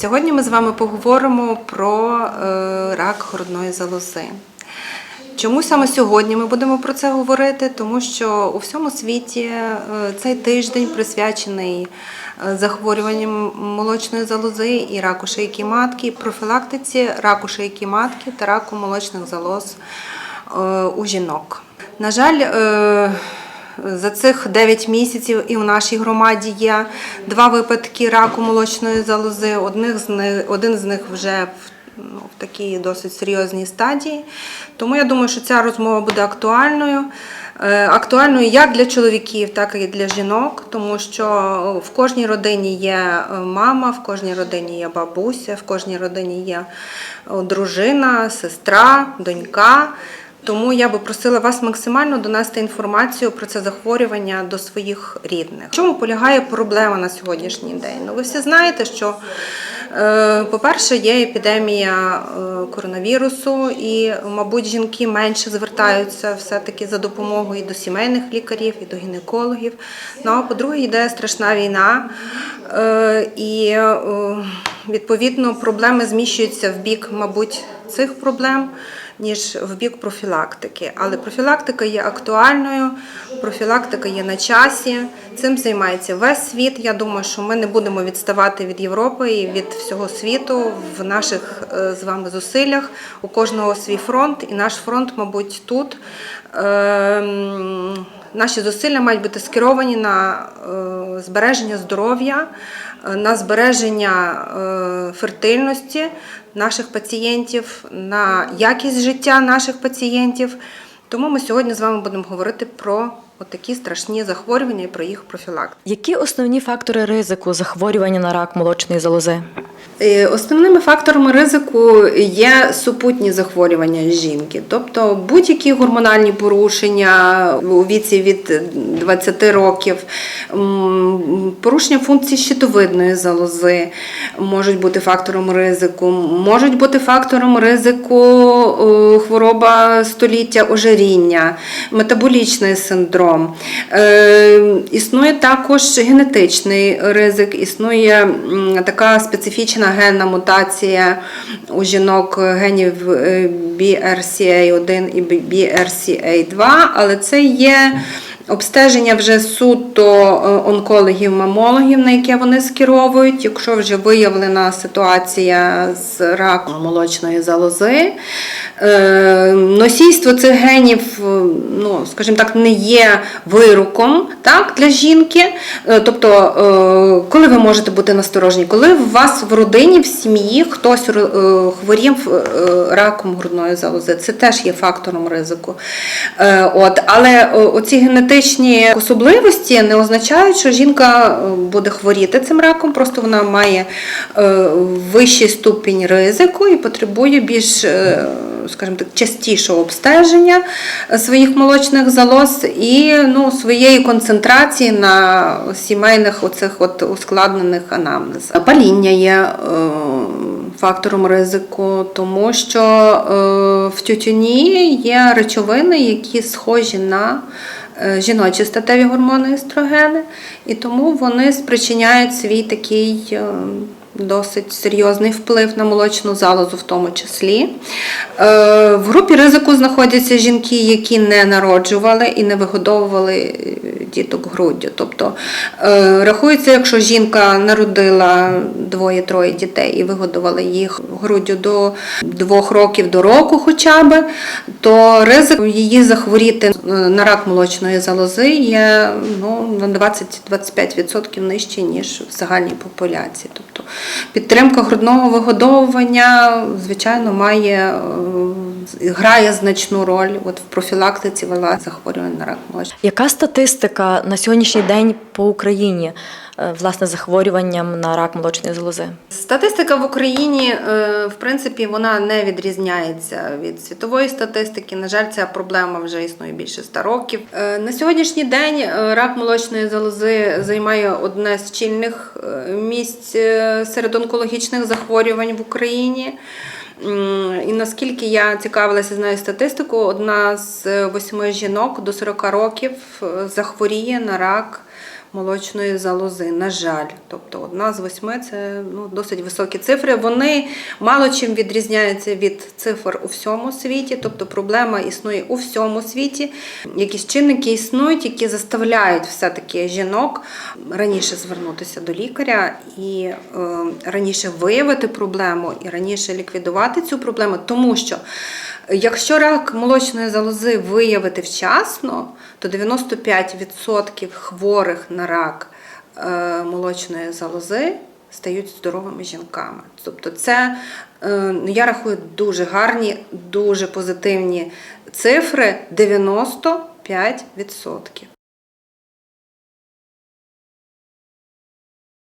Сьогодні ми з вами поговоримо про е, рак грудної залози. Чому саме сьогодні ми будемо про це говорити? Тому що у всьому світі е, цей тиждень присвячений е, захворюванням молочної залози і раку шийки матки, профілактиці раку шийки матки та раку молочних залоз у жінок. На жаль, за цих 9 місяців і в нашій громаді є два випадки раку молочної залози. Одних з них, один з них вже в, ну, в такій досить серйозній стадії. Тому я думаю, що ця розмова буде актуальною. Е, Актуальною як для чоловіків, так і для жінок, тому що в кожній родині є е, мама, в кожній родині є бабуся, в кожній родині є дружина, сестра, донька. Тому я би просила вас максимально донести інформацію про це захворювання до своїх рідних. В чому полягає проблема на сьогоднішній день? Ну, ви всі знаєте, що, е, по-перше, є епідемія е, коронавірусу, і, мабуть, жінки менше звертаються все-таки за допомогою і до сімейних лікарів, і до гінекологів. Ну а по-друге, йде страшна війна, е, і відповідно проблеми зміщуються в бік, мабуть, цих проблем ніж в бік профілактики. Але профілактика є актуальною, профілактика є на часі. Цим займається весь світ. Я думаю, що ми не будемо відставати від Європи і від всього світу в наших е, з вами зусиллях. У кожного свій фронт, і наш фронт, мабуть, тут. Ем, Наші зусилля мають бути скеровані на е, збереження здоров'я, е, на збереження е, фертильності наших пацієнтів, на якість життя наших пацієнтів. Тому ми сьогодні з вами будемо говорити про такі страшні захворювання і про їх профілактику. Які основні фактори ризику захворювання на рак молочної залози? Е, Основними факторами ризику є супутні захворювання жінки, тобто будь-які гормональні порушення у віці від 20 років, порушення функції щитовидної залози можуть бути фактором ризику, можуть бути фактором ризику е, хвороба століття ожиріння, метаболічний синдром. Е, Існує також генетичний ризик, існує така специфічна генна мутація у жінок генів е, BRCA1 і BRCA2, але це є обстеження вже суто е, онкологів-мамологів, на яке вони скеровують, якщо вже виявлена ситуація з раком молочної залози. Е, Носійство цих генів, е, ну, скажімо так, не є вироком так, для жінки. Е, Тобто, коли ви можете бути насторожні, коли у вас в родині, в сім'ї хтось хворів раком грудної залози, це теж є фактором ризику. От, але оці генетичні особливості не означають, що жінка буде хворіти цим раком, просто вона має вищий ступінь ризику і потребує більш скажімо так, частішого обстеження своїх молочних залоз і ну, своєї концентрації на сімейних оцих от ускладнених анамнезах. Паління є е, фактором ризику, тому що е, в тютюні є речовини, які схожі на е, жіночі статеві гормони естрогени, і тому вони спричиняють свій такий. Досить серйозний вплив на молочну залозу, в тому числі. Е, В групі ризику знаходяться жінки, які не народжували і не вигодовували е, діток груддю. Тобто е, рахується, якщо жінка народила двоє-троє дітей і вигодувала їх груддю до двох років до року, хоча б, то ризик її захворіти на рак молочної залози є ну, на 20-25% нижчий, ніж в загальній популяції. Підтримка грудного вигодовування, звичайно, має е, грає значну роль от в профілактиці вела захворювань на рак молочної. Яка статистика на сьогоднішній день по Україні власне захворюванням на рак молочної залози? Статистика в Україні, е, в принципі, вона не відрізняється від світової статистики. На жаль, ця проблема вже існує більше ста років. Е, На сьогоднішній день е, рак молочної залози займає одне з чільних е, місць е, серед онкологічних захворювань в Україні. І наскільки я цікавилася, знаю статистику, одна з восьми жінок до 40 років е, захворіє на рак молочної залози. На жаль, тобто одна з восьми це ну, досить високі цифри. Вони мало чим відрізняються від цифр у всьому світі, тобто проблема існує у всьому світі. Якісь чинники існують, які заставляють все-таки жінок раніше звернутися до лікаря і е, раніше виявити проблему і раніше ліквідувати цю проблему, тому що якщо рак молочної залози виявити вчасно, то 95% хворих на рак е, молочної залози стають здоровими жінками. Тобто, це е, ну, я рахую дуже гарні, дуже позитивні цифри 95%.